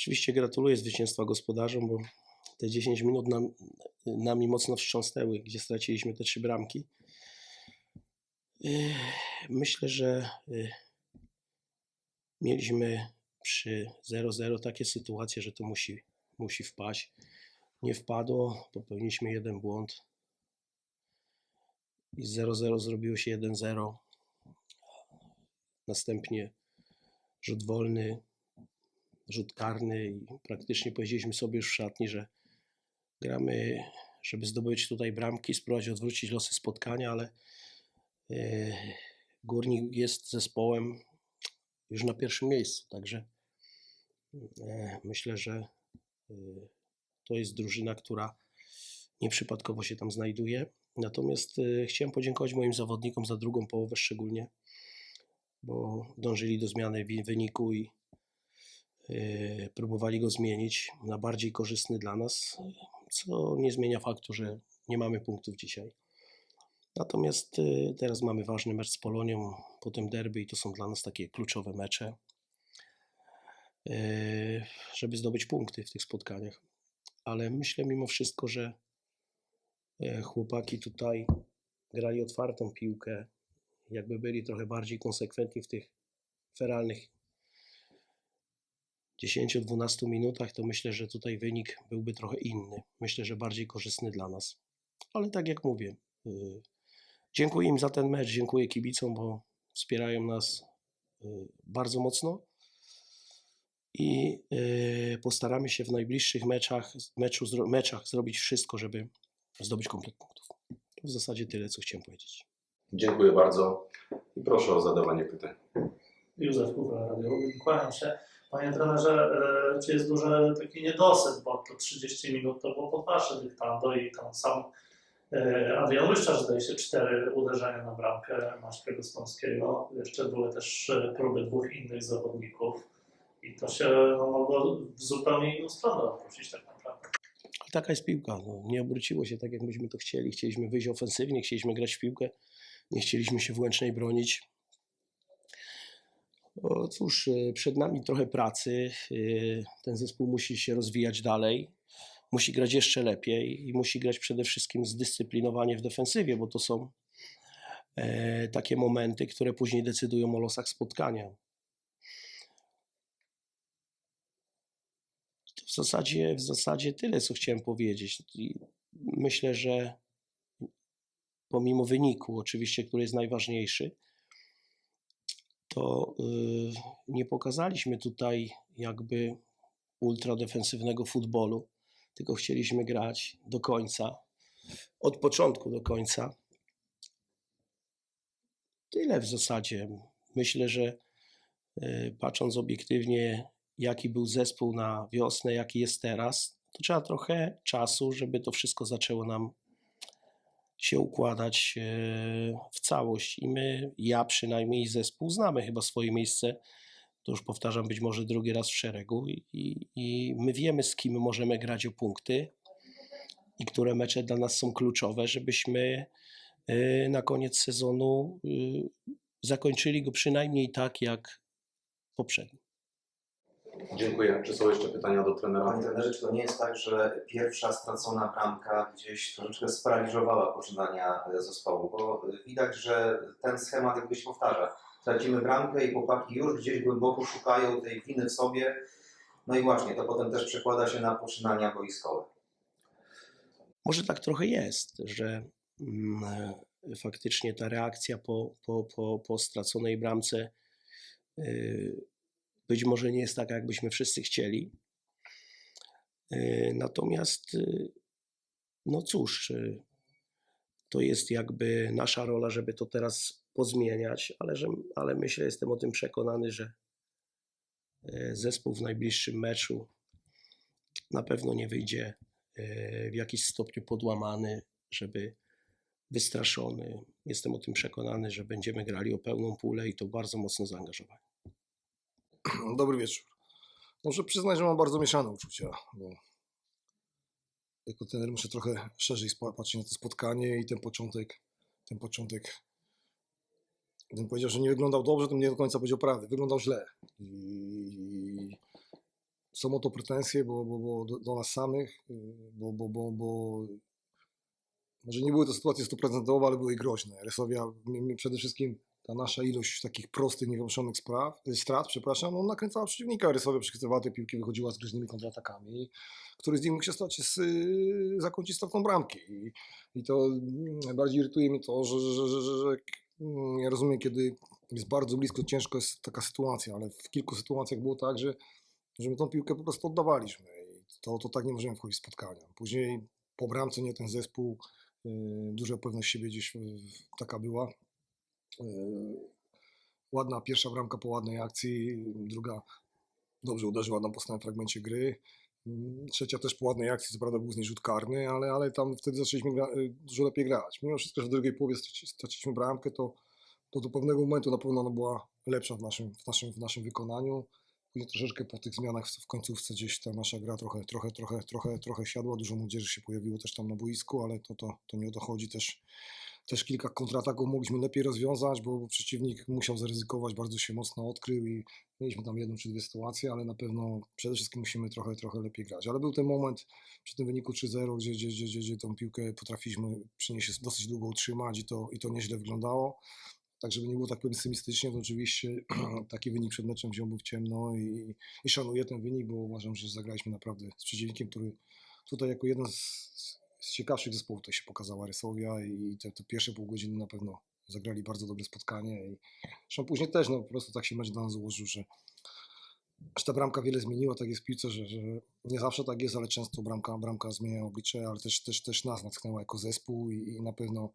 Oczywiście gratuluję zwycięstwa gospodarzom, bo te 10 minut nam, nami mocno wstrząsnęły, gdzie straciliśmy te trzy bramki. Yy, Myślę, że yy, mieliśmy przy 0-0 takie sytuacje, że to musi, musi wpaść. Nie wpadło, popełniliśmy jeden błąd. I z 0-0 zrobiło się 1-0. Następnie rzut wolny, rzut karny i praktycznie powiedzieliśmy sobie już w szatni, że gramy, żeby zdobyć tutaj bramki, spróbować odwrócić losy spotkania, ale e, Górnik jest zespołem już na pierwszym miejscu, także e, myślę, że e, to jest drużyna, która nieprzypadkowo się tam znajduje. Natomiast chciałem podziękować moim zawodnikom za drugą połowę szczególnie, bo dążyli do zmiany wyniku i próbowali go zmienić na bardziej korzystny dla nas, co nie zmienia faktu, że nie mamy punktów dzisiaj. Natomiast e, teraz mamy ważny mecz z Polonią, potem derby i to są dla nas takie kluczowe mecze, e, żeby zdobyć punkty w tych spotkaniach. Ale myślę mimo wszystko, że chłopaki tutaj grali otwartą piłkę, jakby byli trochę bardziej konsekwentni w tych feralnych 10-12 minutach, to myślę, że tutaj wynik byłby trochę inny. Myślę, że bardziej korzystny dla nas. Ale tak jak mówię, y, dziękuję im za ten mecz, dziękuję kibicom, bo wspierają nas y, bardzo mocno. I y, postaramy się w najbliższych meczach, meczu, zro- meczach zrobić wszystko, żeby zdobyć komplet punktów. To w zasadzie tyle, co chciałem powiedzieć. Dziękuję bardzo i proszę o zadawanie pytań. Józef Kowal, Radio. Kłaniam się. Panie trenerze, e, czy jest duży taki niedosyt, bo to 30 minut to było pod wasze dyktando i tam sam e, Adrian Łyszczarz zdaje się cztery uderzenia na bramkę Maćka Gostomskiego. Jeszcze były też e, próby dwóch innych zawodników i to się no, mogło w zupełnie inną stronę obrócić tak naprawdę. Taka jest piłka. No, nie obróciło się tak, jak myśmy to chcieli. Chcieliśmy wyjść ofensywnie, chcieliśmy grać w piłkę, nie chcieliśmy się w Łęcznej bronić. O, cóż, y, przed nami trochę pracy. y, Ten zespół musi się rozwijać dalej. Musi grać jeszcze lepiej i musi grać przede wszystkim zdyscyplinowanie w defensywie, bo to są e, takie momenty, które później decydują o losach spotkania. To w zasadzie, w zasadzie tyle, co chciałem powiedzieć. Myślę, że pomimo wyniku, oczywiście, który jest najważniejszy, to y, nie pokazaliśmy tutaj jakby ultradefensywnego futbolu, tylko chcieliśmy grać do końca, od początku do końca. Tyle w zasadzie. Myślę, że y, patrząc obiektywnie, jaki był zespół na wiosnę, jaki jest teraz, to trzeba trochę czasu, żeby to wszystko zaczęło nam się układać e, w całość. I my, ja przynajmniej zespół, znamy chyba swoje miejsce. To już powtarzam, być może drugi raz w szeregu, i, i, my wiemy, z kim możemy grać o punkty i które mecze dla nas są kluczowe, żebyśmy e, na koniec sezonu e, zakończyli go przynajmniej tak jak poprzedni. Dziękuję. Czy są jeszcze pytania do trenera? Panie trenerze, czy to nie jest tak, że pierwsza stracona bramka gdzieś troszeczkę sparaliżowała poczynania zespołu? Bo widać, że ten schemat jakby się powtarza. Tracimy bramkę i chłopaki już gdzieś głęboko szukają tej winy w sobie. No i właśnie, to potem też przekłada się na poczynania boiskowe. Może tak trochę jest, że mm, e, faktycznie ta reakcja po, po, po, po straconej bramce y, być może nie jest taka, jakbyśmy wszyscy chcieli. Y, Natomiast, y, no cóż, y, to jest jakby nasza rola, żeby to teraz pozmieniać, ale, że, ale myślę, jestem o tym przekonany, że zespół w najbliższym meczu na pewno nie wyjdzie e, w jakiś stopniu podłamany, żeby wystraszony. Jestem o tym przekonany, że będziemy grali o pełną pulę i to bardzo mocno zaangażowani. Dobry wieczór. Muszę przyznać, że mam bardzo mieszane uczucia, bo jako trener muszę trochę szerzej patrzeć na to spotkanie i ten początek, ten początek, gdybym powiedział, że nie wyglądał dobrze, to nie do końca powiedział prawdę. Wyglądał źle. I są o to pretensje, bo, bo, bo do, do nas samych, y, bo, bo, bo, bo może nie były to sytuacje stuprocentowe, ale były groźne. Mi przede wszystkim ta nasza ilość takich prostych, niewymyślonych spraw, y, strat, przepraszam, no, nakręcała przeciwnika. Rysowia przychwycywała te piłki, wychodziła z groźnymi kontratakami, który z nich mógł się stać, z, y, zakończyć stratą bramki. I, i to mm, najbardziej irytuje mnie to, że, że, że, że, mm, ja rozumiem, kiedy jest bardzo blisko, ciężko jest taka sytuacja, ale w kilku sytuacjach było tak, że, że my tą piłkę po prostu oddawaliśmy. I to, to tak nie możemy wchodzić w spotkania. Później po bramce nie ten zespół, y, duża pewność siebie gdzieś taka była. Y, Ładna pierwsza bramka po ładnej akcji, druga dobrze uderzyła nam po stałym fragmencie gry. Mm, Trzecia też po ładnej akcji, co prawda był z niej rzut karny, ale, ale tam wtedy zaczęliśmy gra, y, dużo lepiej grać. Mimo wszystko, że w drugiej połowie straci- straciliśmy bramkę, to, to do pewnego momentu na pewno ona była lepsza w naszym, w naszym, w naszym wykonaniu. Później troszeczkę po tych zmianach w końcówce gdzieś ta nasza gra trochę, trochę, trochę, trochę, trochę siadła. Dużo młodzieży się pojawiło też tam na boisku, ale to, to, to nie o to chodzi. Też, też kilka kontrataków mogliśmy lepiej rozwiązać, bo przeciwnik musiał zaryzykować, bardzo się mocno odkrył i mieliśmy tam jedną czy dwie sytuacje, ale na pewno przede wszystkim musimy trochę, trochę lepiej grać. Ale był ten moment przy tym wyniku 3-0, gdzie, gdzie, gdzie, gdzie, tą piłkę potrafiliśmy przynieść dosyć długo utrzymać i to, i to nieźle wyglądało. Tak, żeby nie było tak pesymistycznie, to oczywiście taki wynik przed meczem wziąłby w ciemno i, i szanuję ten wynik, bo uważam, że zagraliśmy naprawdę z przeciwnikiem, który tutaj jako jeden z, z ciekawszych zespołów tutaj się pokazała Rysowia i te, te pierwsze pół godziny na pewno zagrali bardzo dobre spotkanie i zresztą później też no, po prostu tak się mecz dla nas złożył, że, że ta bramka wiele zmieniła, tak jest w piłce, że, że nie zawsze tak jest, ale często bramka, bramka zmienia oblicze, ale też, też, też nas natknęła jako zespół i, i na pewno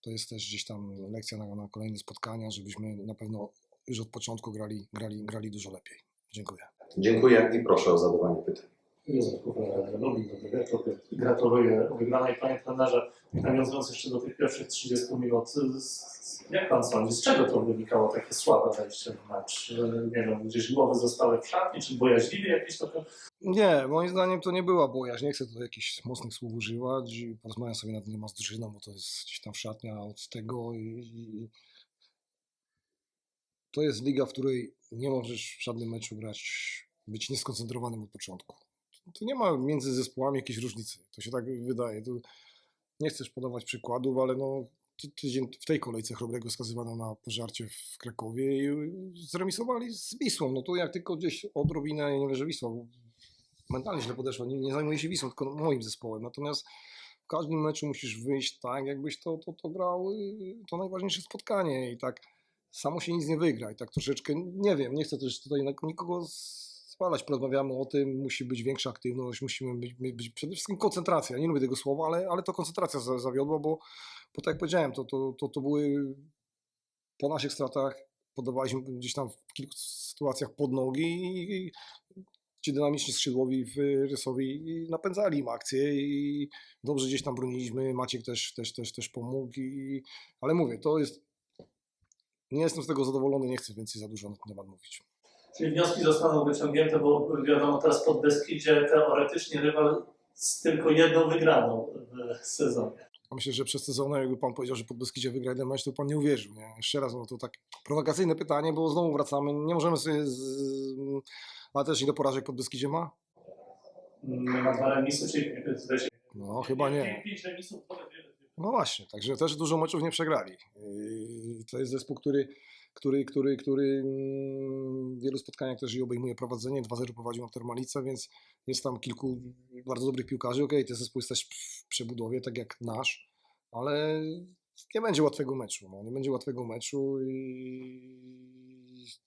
to jest też gdzieś tam lekcja na, na kolejne spotkania, żebyśmy na pewno już od początku grali, grali, grali dużo lepiej. Dziękuję. Dziękuję i proszę o zadawanie pytań. Józef Kufler, Lublin, dobry wieczór. Gratuluję wygranej Panie Trenerze. Nawiązując jeszcze do tych pierwszych 30 minut, jak Pan sądzi, z czego to wynikało takie słabe wejście w mecz? Nie wiem, gdzieś głowy zostały w szatni, czy bojaźliwie jakieś trochę? Nie, moim zdaniem to nie była bojaźń. Nie chcę tutaj jakichś mocnych słów używać. Porozmawiam sobie na ten temat z drużyną, bo to jest gdzieś tam szatnia od tego i to jest liga, w której nie możesz w żadnym meczu grać, być nieskoncentrowanym od początku. Tu nie ma między zespołami jakiejś różnicy. To się tak wydaje. Tu nie chcesz podawać przykładów, ale no, ty- tydzień w tej kolejce Chrobrego skazywano na pożarcie w Krakowie i zremisowali z Wisłą. No to jak tylko gdzieś odrobinę, ja nie wiem, że Wisła mentalnie źle podeszła, nie, nie zajmuje się Wisłą, tylko moim zespołem. Natomiast w każdym meczu musisz wyjść tak, jakbyś to, to, to grał y, to najważniejsze spotkanie i tak samo się nic nie wygra i tak troszeczkę, nie wiem, nie chcę też tutaj nikogo spalać, porozmawiamy o tym, musi być większa aktywność, musimy być, być przede wszystkim koncentracja, nie lubię tego słowa, ale, ale to koncentracja za- zawiodła, bo, bo tak jak powiedziałem, to, to, to, to były po naszych stratach podawaliśmy gdzieś tam w kilku sytuacjach pod nogi i, i ci dynamiczni skrzydłowi w Rysowi napędzali im akcję i dobrze gdzieś tam broniliśmy, Maciek też, też, też, też pomógł, i, ale mówię, to jest, nie jestem z tego zadowolony, nie chcę więcej za dużo na ten temat mówić. Czyli wnioski zostaną wyciągnięte, bo wiadomo, teraz pod Beskidzie teoretycznie rywal z tylko jedną wygraną w sezonie. Myślę, że przez sezon, jakby pan powiedział, że pod Beskidzie wygra jeden mecz, to pan nie uwierzył. Nie? Jeszcze raz, no to tak prowokacyjne pytanie, bo znowu wracamy. Nie możemy sobie. Z... Ale też ile porażek pod Beskidzie ma? Ma dwa remisy, czyli No, chyba nie. Pięć remisów, to No właśnie, także też dużo meczów nie przegrali. To jest zespół, który, który, który, który mm, w wielu spotkaniach też i obejmuje prowadzenie. 2-0 prowadził na Termalice, więc jest tam kilku bardzo dobrych piłkarzy. Okej, ten zespół jest też w przebudowie, tak jak nasz, ale nie będzie łatwego meczu. No. Nie będzie łatwego meczu i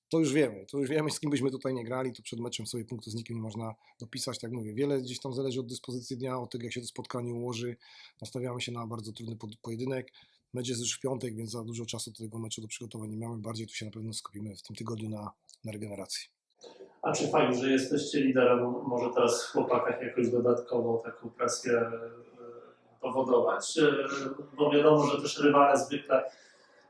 to już wiemy. To już wiemy, z kim byśmy tutaj nie grali. To przed meczem sobie punktu z nikim nie można dopisać. Tak mówię, wiele gdzieś tam zależy od dyspozycji dnia, od tego, jak się to spotkanie ułoży. Nastawiamy się na bardzo trudny pojedynek. Mecz jest już w piątek, więc za dużo czasu do tego meczu do przygotowań nie mamy. Bardziej tu się na pewno skupimy w tym tygodniu na, na regeneracji. A czy fakt, że jesteście liderem, może teraz w chłopakach jakoś dodatkowo taką presję e, powodować? Bo wiadomo, że też rywale zwykle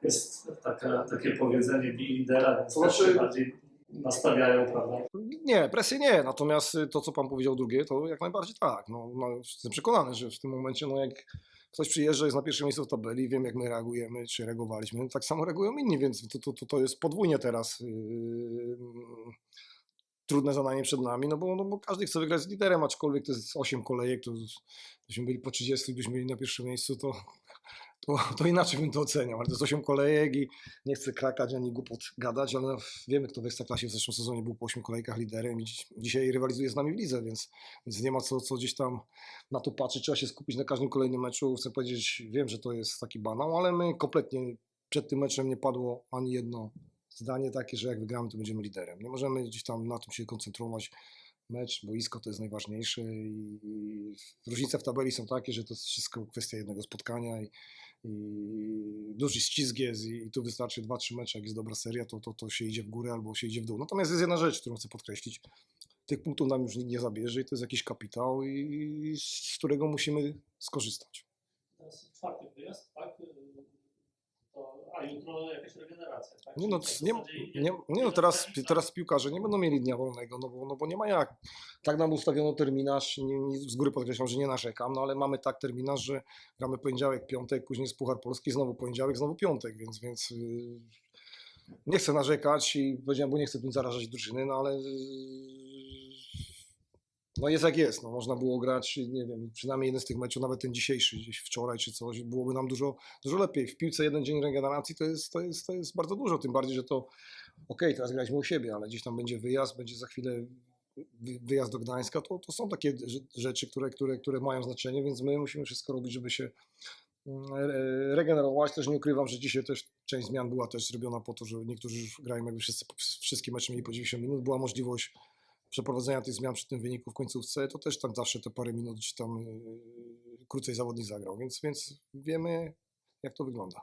jest taka, takie powiedzenie bij lidera, więc To znaczy- się bardziej nastawiają, prawda? Nie, presję nie, natomiast to, co pan powiedział drugie, to jak najbardziej tak. No, no, jestem przekonany, że w tym momencie, no jak ktoś przyjeżdża, jest na pierwszym miejscu w tabeli, wiem jak my reagujemy, czy reagowaliśmy, tak samo reagują inni, więc to, to, to, jest podwójnie teraz. Yy, trudne zadanie przed nami, no bo, no bo każdy chce wygrać z liderem, aczkolwiek to jest 8 kolejek, to byśmy byli po 30, byśmy byli na pierwszym miejscu, to, to, to inaczej bym to oceniał, ale to jest 8 kolejek i nie chcę krakać ani głupot gadać, ale wiemy, kto w Ekstraklasie w zeszłym sezonie był po 8 kolejkach liderem i dzisiaj rywalizuje z nami w lidze, więc, więc nie ma co, co gdzieś tam na to patrzeć, trzeba się skupić na każdym kolejnym meczu. Chcę powiedzieć, wiem, że to jest taki banał, ale my kompletnie przed tym meczem nie padło ani jedno zdanie takie, że jak wygramy, to będziemy liderem. Nie możemy gdzieś tam na tym się koncentrować. Mecz, boisko to jest najważniejsze i różnice w tabeli są takie, że to jest wszystko kwestia jednego spotkania i, i duży ścisk jest i, i tu wystarczy 2-3 mecze, jak jest dobra seria, to, to, to się idzie w górę albo się idzie w dół. Natomiast jest jedna rzecz, którą chcę podkreślić. Tych punktów nam już nikt nie zabierze i to jest jakiś kapitał, i z którego musimy skorzystać. Teraz czwarty wyjazd, a jutro jakaś regeneracja, tak? Nie no, nie, nie, nie no teraz, teraz piłkarze nie będą mieli dnia wolnego, no bo, no bo nie ma jak. Tak nam ustawiono terminarz, nie, nie, z góry podkreślam, że nie narzekam, no ale mamy tak terminarz, że gramy poniedziałek, piątek, później jest Puchar Polski, znowu poniedziałek, znowu piątek, więc, więc yy, nie chcę narzekać i powiedziałem, bo nie chcę tym zarażać drużyny, no ale yy, no jest jak jest, no można było grać, nie wiem, przynajmniej jeden z tych meczów, nawet ten dzisiejszy, gdzieś wczoraj czy coś, byłoby nam dużo, dużo lepiej. W piłce jeden dzień regeneracji to jest, to jest, to jest bardzo dużo, tym bardziej, że to okej, teraz graliśmy u siebie, ale gdzieś tam będzie wyjazd, będzie za chwilę wy- wyjazd do Gdańska, to, to są takie rze- rzeczy, które, które, które mają znaczenie, więc my musimy wszystko robić, żeby się mm, re- regenerować. Też nie ukrywam, że dzisiaj też część zmian była też zrobiona po to, że niektórzy już grają jakby wszyscy, wszystkie mecze mieli po 90 minut, była możliwość przeprowadzenia tych zmian przy tym wyniku w końcówce, to też tak zawsze te parę minut gdzieś tam yy, krócej zawodnik zagrał, więc, więc wiemy jak to wygląda.